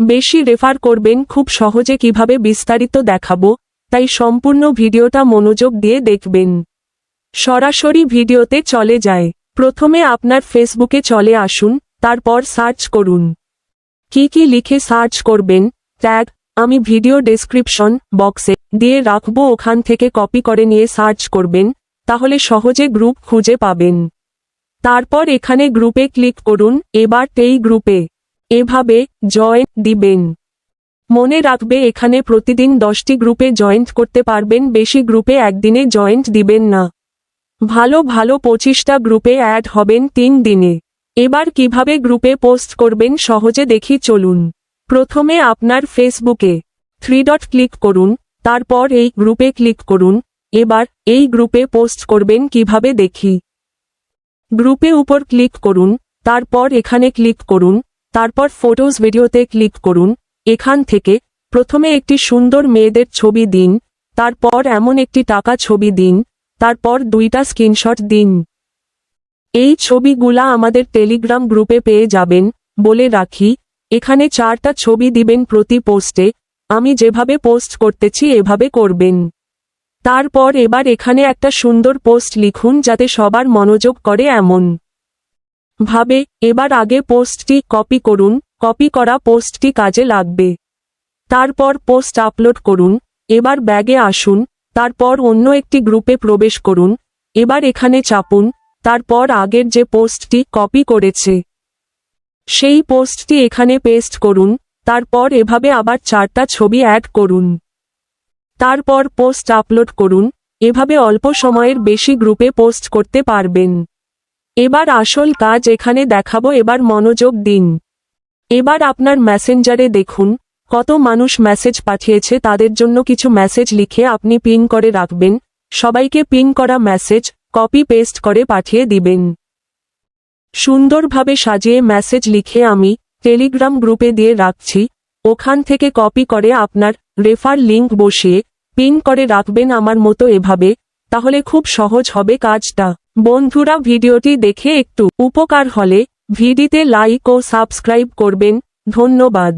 বেশি রেফার করবেন খুব সহজে কীভাবে বিস্তারিত দেখাবো, তাই সম্পূর্ণ ভিডিওটা মনোযোগ দিয়ে দেখবেন। সরাসরি ভিডিওতে চলে যায় প্রথমে আপনার ফেসবুকে চলে আসুন, তারপর সার্চ করুন। কি কি লিখে সার্চ করবেন? ট্যাগ, আমি ভিডিও ডেসক্রিপশন বক্সে দিয়ে রাখব, ওখান থেকে কপি করে নিয়ে সার্চ করবেন, তাহলে সহজে গ্রুপ খুঁজে পাবেন। তারপর এখানে গ্রুপে ক্লিক করুন, এবার এই গ্রুপে। এভাবে, জয়েন দিবেন। মনে রাখবে এখানে প্রতিদিন দশটি গ্রুপে জয়েন্ট করতে পারবেন, বেশি গ্রুপে একদিনে জয়েন্ট দিবেন না। ভালো ভালো পঁচিশটা গ্রুপে অ্যাড হবেন তিন দিনে। এবার কীভাবে গ্রুপে পোস্ট করবেন সহজে দেখি চলুন। প্রথমে আপনার ফেসবুকে থ্রি ডট ক্লিক করুন, তারপর এই গ্রুপে ক্লিক করুন, এবার এই গ্রুপে পোস্ট করবেন কীভাবে দেখি। গ্রুপে উপর ক্লিক করুন, তারপর এখানে ক্লিক করুন তারপর ফটোজ ভিডিওতে ক্লিক করুন। এখান থেকে প্রথমে একটি সুন্দর মেয়েদের ছবি দিন, তারপর এমন একটি টাকা ছবি দিন, তারপর দুইটা স্ক্রিনশট দিন। এই ছবিগুলা আমাদের টেলিগ্রাম গ্রুপে পেয়ে যাবেন বলে রাখি। এখানে চারটা ছবি দিবেন প্রতি পোস্টে আমি যেভাবে পোস্ট করতেছি এভাবে করবেন। তারপর এবার এখানে একটা সুন্দর পোস্ট লিখুন যাতে সবার মনোযোগ করে এমন। ভাবে, এবার আগে পোস্টটি কপি করুন, কপি করা পোস্টটি কাজে লাগবে। তারপর পোস্ট আপলোড করুন, এবার ব্যাগে আসুন, তারপর অন্য একটি গ্রুপে প্রবেশ করুন, এবার এখানে চাপুন, তারপর আগের যে পোস্টটি কপি করেছে, সেই পোস্টটি এখানে পেস্ট করুন, তারপর এভাবে আবার চারটা ছবি অ্যাড করুন। তারপর পোস্ট আপলোড করুন, এভাবে অল্প সময়ের বেশি গ্রুপে পোস্ট করতে পারবেন। এবার আসল কাজ এখানে দেখাবো, এবার মনোযোগ দিন। এবার আপনার মেসেঞ্জারে দেখুন, কত মানুষ মেসেজ পাঠিয়েছে, তাদের জন্য কিছু মেসেজ লিখে আপনি পিন করে রাখবেন, সবাইকে পিন করা মেসেজ, কপি পেস্ট করে পাঠিয়ে দিবেন। সুন্দরভাবে সাজিয়ে মেসেজ লিখে আমি টেলিগ্রাম গ্রুপে দিয়ে রাখছি, ওখান থেকে কপি করে আপনার রেফার লিংক বসিয়ে পিন করে রাখবেন আমার মতো এভাবে তাহলে খুব সহজ হবে কাজটা। বন্ধুরা, ভিডিওটি দেখে একটু উপকার হলে ভিডিতে লাইক ও সাবস্ক্রাইব করবেন। ধন্যবাদ।